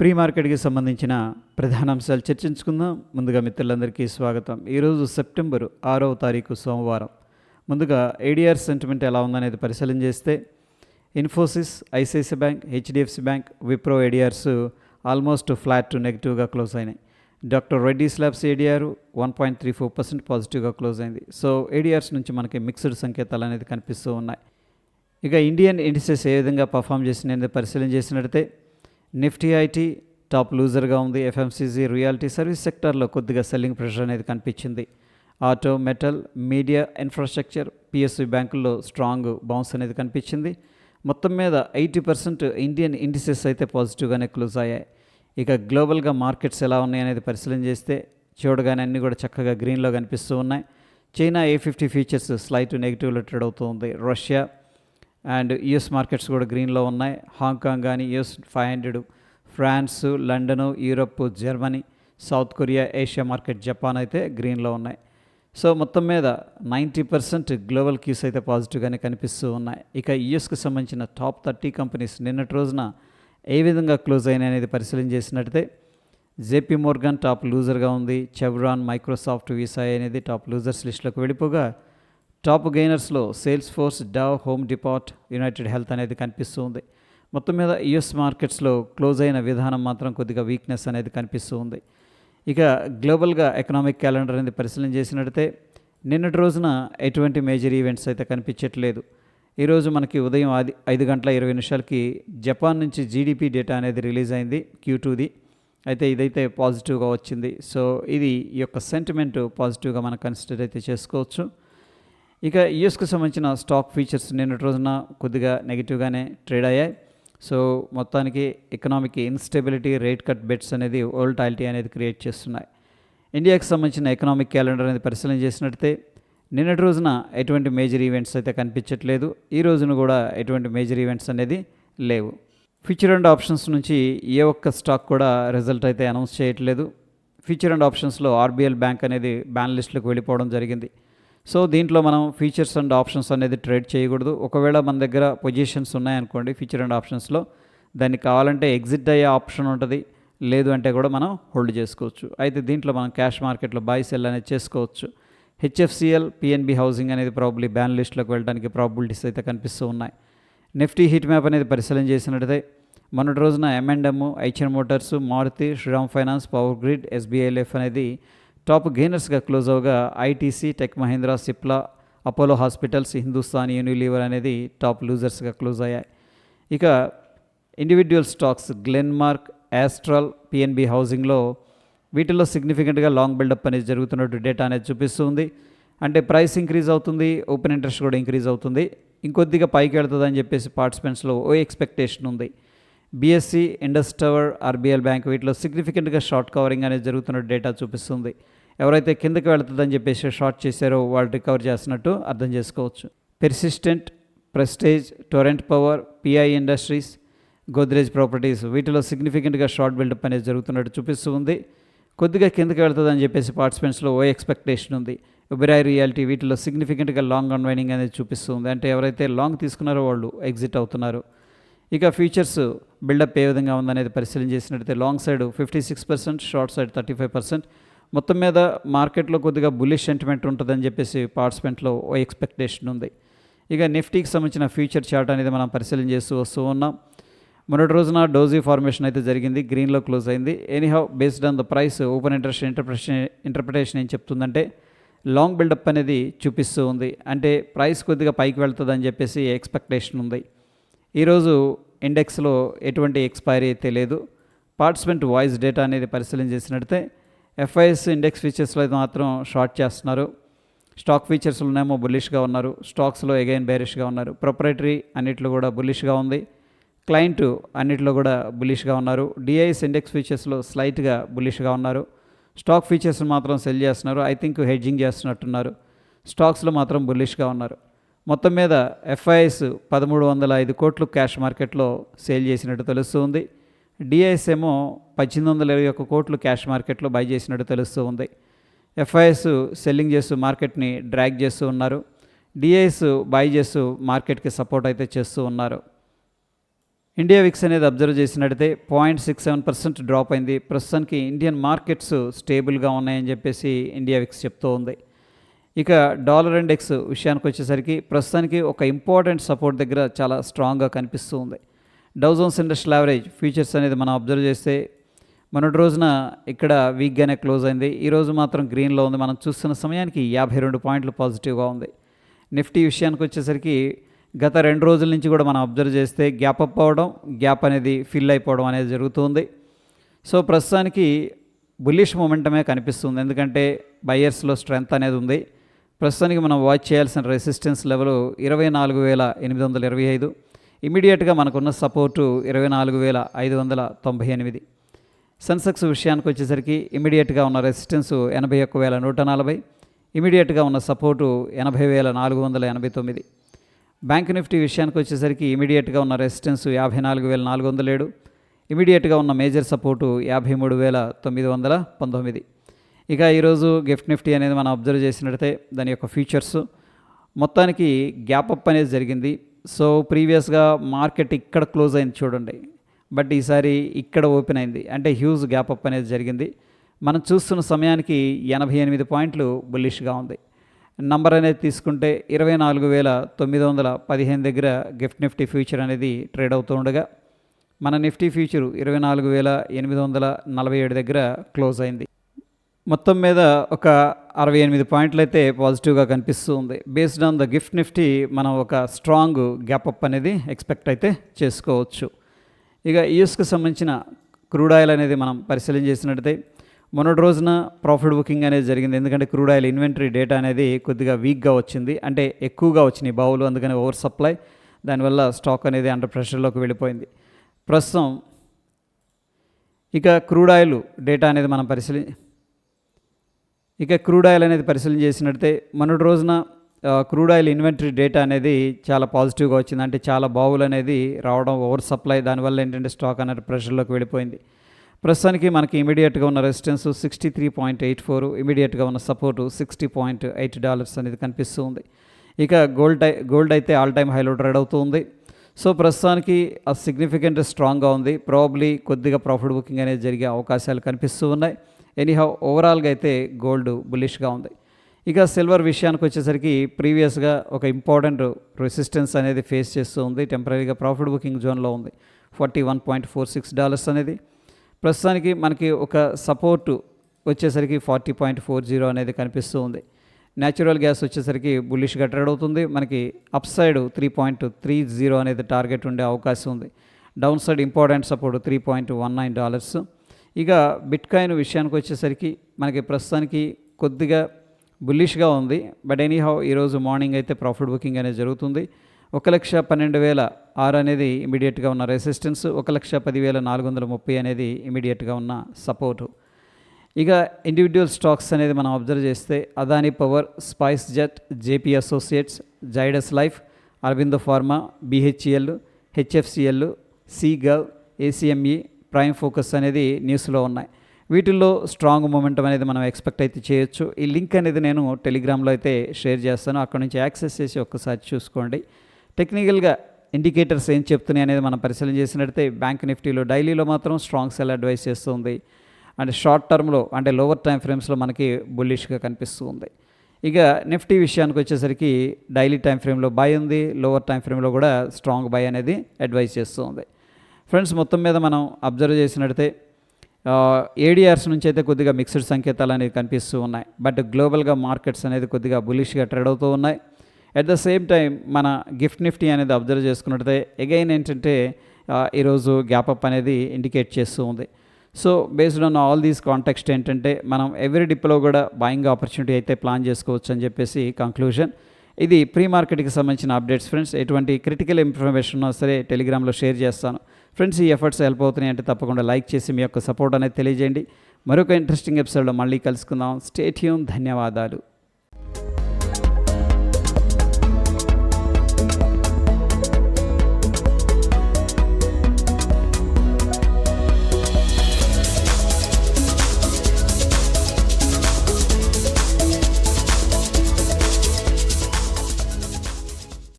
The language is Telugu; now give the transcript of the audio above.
ప్రీ మార్కెట్కి సంబంధించిన ప్రధాన అంశాలు చర్చించుకుందాం. ముందుగా మిత్రులందరికీ స్వాగతం. ఈరోజు సెప్టెంబర్ ఆరవ తారీఖు సోమవారం. ముందుగా ఏడిఆర్ సెంటిమెంట్ ఎలా ఉందనేది పరిశీలన చేస్తే Infosys ICICI bank HDFC bank Wipro ADRs almost flat to నెగిటివ్గా క్లోజ్ అయినాయి. Doctor Reddy labs ADR one point three four percent పాజిటివ్గా క్లోజ్ అయింది. సో ఏడిఆర్స్ నుంచి మనకి మిక్స్డ్ సంకేతాలు అనేది కనిపిస్తూ ఉన్నాయి. ఇక ఇండియన్ ఇండిసెస్ ఏ విధంగా పర్ఫామ్ చేసినది పరిశీలన చేసినట్టయితే నిఫ్టీ ఐటీ టాప్ లూజర్గా ఉంది. ఎఫ్ఎంసీజీ రియాలిటీ సర్వీస్ సెక్టార్లో కొద్దిగా సెల్లింగ్ ప్రెషర్ అనేది కనిపించింది. Auto metal media infrastructure PSC బ్యాంకుల్లో స్ట్రాంగ్ బౌన్స్ అనేది కనిపించింది. మొత్తం మీద ఎయిటీ పర్సెంట్ ఇండియన్ ఇండిసెస్ అయితే పాజిటివ్గానే క్లోజ్ అయ్యాయి. ఇక గ్లోబల్గా మార్కెట్స్ ఎలా ఉన్నాయి అనేది పరిశీలన చేస్తే చూడగానే అన్నీ కూడా చక్కగా గ్రీన్లో కనిపిస్తూ ఉన్నాయి. China A fifty futures slight నెగిటివ్లో trade అవుతుంది రష్యా అండ్ యుఎస్ మార్కెట్స్ కూడా గ్రీన్లో ఉన్నాయి. హాంకాంగ్ కానీ US five hundred France London Europe Germany South Korea Asia market Japan అయితే గ్రీన్లో ఉన్నాయి. సో మొత్తం మీద నైంటీ పర్సెంట్ గ్లోబల్ క్యూస్ అయితే పాజిటివ్గానే కనిపిస్తూ ఉన్నాయి. ఇక యుఎస్కి సంబంధించిన టాప్ థర్టీ కంపెనీస్ నిన్నటి రోజున ఏ విధంగా క్లోజ్ అయినాయి అనేది పరిశీలన చేసినట్టయితే జేపీ మోర్గన్ టాప్ లూజర్గా ఉంది. చెవ్రాన్ మైక్రోసాఫ్ట్ వీసా అనేది టాప్ లూజర్స్ లిస్టులోకి వెళ్ళిపోగా top గెయినర్స్లో Salesforce Dow Home Depot UnitedHealth అనేది కనిపిస్తూ ఉంది మొత్తం మీద యుఎస్ మార్కెట్స్లో క్లోజ్ అయిన విధానం మాత్రం కొద్దిగా వీక్నెస్ అనేది కనిపిస్తూ ఉంది ఇక గ్లోబల్గా ఎకనామిక్ క్యాలెండర్ అనేది పరిశీలన చేసినట్టే నిన్నటి రోజున ఎటువంటి మేజర్ ఈవెంట్స్ అయితే కనిపించట్లేదు. ఈరోజు మనకి ఉదయం అది ఐదు గంటల ఇరవై నిమిషాలకి జపాన్ నుంచి జీడిపి డేటా అనేది రిలీజ్ అయింది క్యూ టూది అయితే ఇదైతే పాజిటివ్గా వచ్చింది. సో ఇది ఈ యొక్క సెంటిమెంట్ పాజిటివ్గా మనం కన్సిడర్ అయితే చేసుకోవచ్చు. ఇక యుఎస్కి సంబంధించిన స్టాక్ ఫీచర్స్ నిన్నటి రోజున కొద్దిగా నెగిటివ్గానే ట్రేడ్ అయ్యాయి. సో మొత్తానికి economic instability rate cut bets అనేది ఓల్టాలిటీ అనేది క్రియేట్ చేస్తున్నాయి. ఇండియాకి సంబంధించిన ఎకనామిక్ క్యాలెండర్ అనేది పరిశీలన చేసినట్టే నిన్నటి రోజున ఎటువంటి మేజర్ ఈవెంట్స్ అయితే కనిపించట్లేదు. ఈ రోజున కూడా ఎటువంటి మేజర్ ఈవెంట్స్ అనేది లేవు. ఫ్యూచర్ అండ్ ఆప్షన్స్ నుంచి ఏ ఒక్క స్టాక్ కూడా రిజల్ట్ అయితే అనౌన్స్ చేయట్లేదు. ఫ్యూచర్ అండ్ ఆప్షన్స్లో ఆర్బీఎల్ బ్యాంక్ అనేది బ్యాన్ లిస్టులకు వెళ్ళిపోవడం జరిగింది. సో దీంట్లో మనం ఫీచర్స్ అండ్ ఆప్షన్స్ అనేది ట్రేడ్ చేయకూడదు. ఒకవేళ మన దగ్గర పొజిషన్స్ ఉన్నాయనుకోండి ఫీచర్ అండ్ ఆప్షన్స్లో దాన్ని కావాలంటే ఎగ్జిట్ అయ్యే ఆప్షన్ ఉంటుంది. లేదు అంటే కూడా మనం హోల్డ్ చేసుకోవచ్చు. అయితే దీంట్లో మనం క్యాష్ మార్కెట్లో బాయ్ సెల్ అనేది చేసుకోవచ్చు. హెచ్ఎఫ్సిఎల్ పిఎన్బి హౌసింగ్ అనేది ప్రాబ్లీ బ్యాన్ లిస్ట్లోకి వెళ్ళడానికి ప్రాబిలిటీస్ అయితే కనిపిస్తూ ఉన్నాయి. నిఫ్టీ హీట్ మ్యాప్ అనేది పరిశీలన చేసినట్టయితే మొన్నటి రోజున M and M Eicher motors Maruti Shriram finance power grid SBI life అనేది టాప్ గెయినర్స్గా close అవగా ITC tech Mahindra Cipla Apollo hospitals Hindustan Unilever అనేది టాప్ లూజర్స్గా క్లోజ్ అయ్యాయి. ఇక individual stocks Glenmark Astral PNB హౌసింగ్లో వీటిల్లో సిగ్నిఫికెంట్గా లాంగ్ బిల్డప్ అనేది జరుగుతున్నట్టు డేటా అనేది చూపిస్తుంది అంటే ప్రైస్ ఇంక్రీజ్ అవుతుంది ఓపెన్ ఇంట్రెస్ట్ కూడా ఇంక్రీజ్ అవుతుంది. ఇంకొద్దిగా పైకి వెళ్తుందని చెప్పేసి పార్టిసిపెంట్స్లో ఓ ఎక్స్పెక్టేషన్ ఉంది. BSE Indus tower RBL bank వీటిలో సిగ్నిఫికెంట్గా షార్ట్ కవరింగ్ అనేది జరుగుతున్న డేటా చూపిస్తుంది. ఎవరైతే కిందకి వెళుతుందని చెప్పేసి షార్ట్ చేశారో వాళ్ళు రికవర్ చేస్తున్నట్టు అర్థం చేసుకోవచ్చు. Persistent Prestige Torrent power PI industries Godrej properties వీటిలో సిగ్నిఫికెంట్గా షార్ట్ బిల్డప్ అనేది జరుగుతున్నట్టు చూపిస్తూ ఉంది కొద్దిగా కిందకి వెళ్తుందని చెప్పేసి పార్టిసిపెంట్స్లో ఓ ఎక్స్పెక్టేషన్ ఉంది. ఉబెరాయ్ రియాలిటీ వీటిలో సిగ్నిఫికెంట్గా లాంగ్ అన్వైనింగ్ అనేది చూపిస్తుంది. అంటే ఎవరైతే లాంగ్ తీసుకున్నారో వాళ్ళు ఎగ్జిట్ అవుతున్నారు. ఇక ఫ్యూచర్స్ బిల్డప్ ఏ విధంగా ఉందనేది పరిశీలన చేసినట్టయితే long side fifty six percent short side thirty five percent మొత్తం మీద మార్కెట్లో కొద్దిగా బుల్లిష్ సెంటిమెంట్ ఉంటుందని చెప్పేసి పార్టిసిపెంట్లో ఓ ఎక్స్పెక్టేషన్ ఉంది. ఇక నిఫ్టీకి సంబంధించిన ఫ్యూచర్ చార్ట్ అనేది మనం పరిశీలన చేస్తూ వస్తూ ఉన్నాం. మొన్నటి రోజున డోజీ ఫార్మేషన్ అయితే జరిగింది గ్రీన్లో క్లోజ్ అయింది. Anyhow based on the price open interest interpretation interpretation ఏం చెప్తుందంటే లాంగ్ బిల్డప్ అనేది చూపిస్తూ ఉంది. అంటే ప్రైస్ కొద్దిగా పైకి వెళ్తుందని చెప్పేసి ఎక్స్పెక్టేషన్ ఉంది. ఈరోజు ఇండెక్స్లో ఎటువంటి ఎక్స్పైరీ అయితే లేదు. పార్టిసిపెంట్ వాయిస్ డేటా అనేది పరిశీలన చేసినట్టే ఎఫ్ఐఎస్ ఇండెక్స్ ఫీచర్స్లో అయితే మాత్రం షార్ట్ చేస్తున్నారు. స్టాక్ ఫీచర్స్లోనేమో బుల్లిష్గా ఉన్నారు. స్టాక్స్లో ఎగైన్ బేరిష్గా ఉన్నారు. ప్రొపరేటరీ అన్నిట్లో కూడా బుల్లిష్గా ఉంది. క్లయింట్ అన్నిట్లో కూడా బుల్లిష్గా ఉన్నారు. డిఐఎస్ ఇండెక్స్ ఫీచర్స్లో స్లైట్గా బుల్లిష్గా ఉన్నారు. స్టాక్ ఫీచర్స్ మాత్రం సెల్ చేస్తున్నారు. ఐ థింక్ హెడ్జింగ్ చేస్తున్నట్టున్నారు. స్టాక్స్లో మాత్రం బుల్లిష్గా ఉన్నారు. మొత్తం మీద ఎఫ్ఐఎస్ పదమూడు వందల ఐదు కోట్లు క్యాష్ మార్కెట్లో సేల్ చేసినట్టు తెలుస్తుంది. డిఐఎస్ ఏమో పద్దెనిమిది వందల ఇరవై ఒక్క కోట్లు క్యాష్ మార్కెట్లో బై చేసినట్టు తెలుస్తూ ఉంది ఎఫ్ఐఎస్ సెల్లింగ్ చేస్తూ మార్కెట్ని డ్రాగ్ చేస్తూ ఉన్నారు. డిఐఎస్ బై చేస్తూ మార్కెట్కి సపోర్ట్ అయితే చేస్తూ ఉన్నారు. ఇండియా విక్స్ అనేది అబ్జర్వ్ చేసినట్టయితే point six seven percent drop అయింది. ప్రస్తుతానికి ఇండియన్ మార్కెట్స్ స్టేబుల్గా ఉన్నాయని చెప్పేసి ఇండియా విక్స్ చెప్తూ ఉంది. ఇక డాలర్ అండ్ ఎక్స్ విషయానికి వచ్చేసరికి ప్రస్తుతానికి ఒక ఇంపార్టెంట్ సపోర్ట్ దగ్గర చాలా స్ట్రాంగ్గా కనిపిస్తూ ఉంది. డౌజోన్స్ ఇండస్ట్రియల్ యావరేజ్ ఫ్యూచర్స్ అనేది మనం అబ్జర్వ్ చేస్తే మొన్నటి రోజున ఇక్కడ వీక్గానే క్లోజ్ అయింది. ఈరోజు మాత్రం గ్రీన్లో ఉంది. మనం చూస్తున్న సమయానికి యాభై రెండు పాయింట్లు పాజిటివ్గా ఉంది. నిఫ్టీ విషయానికి వచ్చేసరికి గత రెండు రోజుల నుంచి కూడా మనం అబ్జర్వ్ చేస్తే గ్యాప్ అప్ అవ్వడం గ్యాప్ అనేది ఫిల్ అయిపోవడం అనేది జరుగుతుంది. సో ప్రస్తుతానికి బుల్లిష్ మూమెంటమే కనిపిస్తుంది. ఎందుకంటే బయర్స్లో స్ట్రెంగ్త్ అనేది ఉంది. ప్రస్తుతానికి మనం వాచ్ చేయాల్సిన రెసిస్టెన్స్ లెవెల్ ఇరవై నాలుగు వేల ఎనిమిది వందల ఇరవై ఐదు. ఇమీడియట్గా మనకున్న సపోర్టు ఇరవై నాలుగు వేల ఐదు వందల తొంభై ఎనిమిది. సెన్సెక్స్ విషయానికి వచ్చేసరికి ఇమీడియట్గా ఉన్న రెసిస్టెన్స్ ఎనభై ఒక్క వేల నూట నలభై. ఇమీడియట్గా ఉన్న సపోర్టు ఎనభై వేల నాలుగు వందల ఎనభై తొమ్మిది. బ్యాంక్ నిఫ్టీ విషయానికి వచ్చేసరికి ఇమీడియట్గా ఉన్న రెసిస్టెన్స్ యాభై నాలుగు వేల నాలుగు వందల ఏడు. ఇమీడియట్గా ఉన్న మేజర్ సపోర్టు యాభై మూడు వేల తొమ్మిది వందల పంతొమ్మిది. ఇక ఈరోజు గిఫ్ట్ నిఫ్టీ అనేది మనం అబ్జర్వ్ చేసినట్టయితే దాని యొక్క ఫీచర్స్. మొత్తానికి గ్యాప్ అప్ అనేది జరిగింది. సో ప్రీవియస్గా మార్కెట్ ఇక్కడ క్లోజ్ అయింది చూడండి. బట్ ఈసారి ఇక్కడ ఓపెన్ అయింది. అంటే హ్యూజ్ గ్యాప్ అప్ అనేది జరిగింది. మనం చూస్తున్న సమయానికి ఎనభై ఎనిమిది పాయింట్లు బుల్లిష్గా ఉంది. నంబర్ అనేది తీసుకుంటే ఇరవై నాలుగు వేల తొమ్మిది వందల పదిహేను దగ్గర గిఫ్ట్ నిఫ్టీ ఫ్యూచర్ అనేది ట్రేడ్ అవుతూ ఉండగా మన నిఫ్టీ ఫ్యూచర్ ఇరవై నాలుగు వేల ఎనిమిది వందల నలభై ఏడు దగ్గర క్లోజ్ అయింది. మొత్తం మీద ఒక అరవై ఎనిమిది పాయింట్లు అయితే పాజిటివ్గా కనిపిస్తూ ఉంది. Based on the GIFT Nifty మనం ఒక స్ట్రాంగ్ గ్యాప్ అప్ అనేది ఎక్స్పెక్ట్ అయితే చేసుకోవచ్చు. ఇక యూఎస్కి సంబంధించిన క్రూడ్ ఆయిల్ అనేది మనం పరిశీలన చేసినట్టయితే మొన్నటి రోజున ప్రాఫిట్ బుకింగ్ అనేది జరిగింది. ఎందుకంటే క్రూడ్ ఆయిల్ ఇన్వెంటరీ డేటా అనేది కొద్దిగా వీక్గా వచ్చింది. అంటే ఎక్కువగా వచ్చినాయి బావులు అందుకని ఓవర్ సప్లై. దానివల్ల స్టాక్ అనేది అండర్ ప్రెషర్లోకి వెళ్ళిపోయింది. ప్రస్తుతం ఇక క్రూడ్ ఆయిల్ డేటా అనేది మనం పరిశీలి ఇక క్రూడ్ ఆయిల్ అనేది పరిశీలన చేసినట్టయితే మొన్నటి రోజున క్రూడ్ ఆయిల్ ఇన్వెంటరీ డేటా అనేది చాలా పాజిటివ్గా వచ్చింది. అంటే చాలా బావులు అనేది రావడం ఓవర్ సప్లై దానివల్ల ఏంటంటే స్టాక్ అనేది ప్రెషర్లోకి వెళ్ళిపోయింది. ప్రస్తుతానికి మనకి ఇమీడియట్గా ఉన్న resistance sixty three point eight four ఇమీడియట్గా ఉన్న support sixty point eight dollars అనేది కనిపిస్తూ ఉంది. ఇక గోల్డ్ గోల్డ్ అయితే ఆల్ టైమ్ హైలో ట్రేడ్ అవుతూ ఉంది. సో ప్రస్తుతానికి ఆ సిగ్నిఫికెంట్ స్ట్రాంగ్గా ఉంది. ప్రాబ్లీ కొద్దిగా ప్రాఫిట్ బుకింగ్ అనేది జరిగే అవకాశాలు కనిపిస్తూ ఉన్నాయి. ఎనీహౌ ఓవరాల్గా అయితే గోల్డ్ బులిష్గా ఉంది. ఇక సిల్వర్ విషయానికి వచ్చేసరికి ప్రీవియస్గా ఒక ఇంపార్టెంట్ రెసిస్టెన్స్ అనేది ఫేస్ చేస్తూ ఉంది. టెంపరీగా ప్రాఫిట్ బుకింగ్ జోన్లో ఉంది. Forty one point four six dollars అనేది. ప్రస్తుతానికి మనకి ఒక సపోర్టు వచ్చేసరికి ఫార్టీ పాయింట్ ఫోర్ జీరో అనేది కనిపిస్తూ ఉంది. న్యాచురల్ గ్యాస్ వచ్చేసరికి బుల్లిష్గా ట్రేడ్ అవుతుంది. మనకి up side three point three zero అనేది టార్గెట్ ఉండే అవకాశం ఉంది. Down side important support three point one nine dollars ఇక బిట్ కాయిన్ విషయానికి వచ్చేసరికి మనకి ప్రస్తుతానికి కొద్దిగా బుల్లిష్గా ఉంది. బట్ ఎనీహౌ ఈరోజు మార్నింగ్ అయితే ప్రాఫిట్ బుకింగ్ అనేది జరుగుతుంది. ఒక లక్ష పన్నెండు వేల ఆరు అనేది ఇమీడియట్గా ఉన్న రెసిస్టెన్స్ ఒక లక్ష పదివేల నాలుగు వందల ముప్పై అనేది ఇమీడియట్గా ఉన్న సపోర్టు. ఇక ఇండివిజువల్ స్టాక్స్ అనేది మనం అబ్జర్వ్ చేస్తే Adani power SpiceJet JP associates Zydus life Aurobindo pharma BHEL HFCL Ceigall ACME prime focus అనేది న్యూస్లో ఉన్నాయి. వీటిల్లో స్ట్రాంగ్ మూమెంటం అనేది మనం ఎక్స్పెక్ట్ అయితే చేయొచ్చు. ఈ లింక్ అనేది నేను టెలిగ్రామ్లో అయితే షేర్ చేస్తాను. అక్కడ నుంచి యాక్సెస్ చేసి ఒక్కసారి చూసుకోండి. టెక్నికల్గా ఇండికేటర్స్ ఏం చెప్తున్నాయి అనేది మనం పరిశీలన చేసినట్టయితే బ్యాంక్ నిఫ్టీలో డైలీలో మాత్రం స్ట్రాంగ్ సెల్ అడ్వైస్ చేస్తుంది. అండ్ షార్ట్ టర్మ్లో అంటే లోవర్ టైం ఫ్రేమ్స్లో మనకి బుల్లిష్గా కనిపిస్తూ ఉంది ఇక నిఫ్టీ విషయానికి వచ్చేసరికి డైలీ టైం ఫ్రేమ్లో బై ఉంది. లోవర్ టైం ఫ్రేమ్లో కూడా స్ట్రాంగ్ బై అనేది అడ్వైస్ చేస్తూ ఉంది ఫ్రెండ్స్ మొత్తం మీద మనం అబ్జర్వ్ చేసినట్టయితే ఏడిఆర్స్ నుంచి అయితే కొద్దిగా మిక్స్డ్ సంకేతాలు అనేవి కనిపిస్తూ ఉన్నాయి. బట్ గ్లోబల్గా మార్కెట్స్ అనేది కొద్దిగా బులిష్గా ట్రేడ్ అవుతూ ఉన్నాయి. అట్ ద సేమ్ టైం మన గిఫ్ట్ నిఫ్టీ అనేది అబ్జర్వ్ చేసుకున్నట్టే అగైన్ ఏంటంటే ఈరోజు గ్యాప్ అప్ అనేది ఇండికేట్ చేస్తూ ఉంది. So based on all these context ఏంటంటే మనం ఎవ్రీ డిప్లో కూడా బాయింగ్ ఆపర్చునిటీ అయితే ప్లాన్ చేసుకోవచ్చు అని చెప్పేసి కంక్లూజన్ ఇది ప్రీ మార్కెట్కి సంబంధించిన అప్డేట్స్ ఫ్రెండ్స్ ఎటువంటి క్రిటికల్ ఇన్ఫర్మేషన్ ఉన్నా సరే టెలిగ్రామ్లో షేర్ చేస్తాను. ఫ్రెండ్స్ ఈ ఎఫర్ట్స్ హెల్ప్ అవుతున్నాయి అంటే తప్పకుండా లైక్ చేసి మీ యొక్క సపోర్ట్ అనేది తెలియజేయండి. మరొక ఇంట్రెస్టింగ్ ఎపిసోడ్లో మళ్ళీ కలుసుకుందాం. స్టేట్యూన్ ధన్యవాదాలు.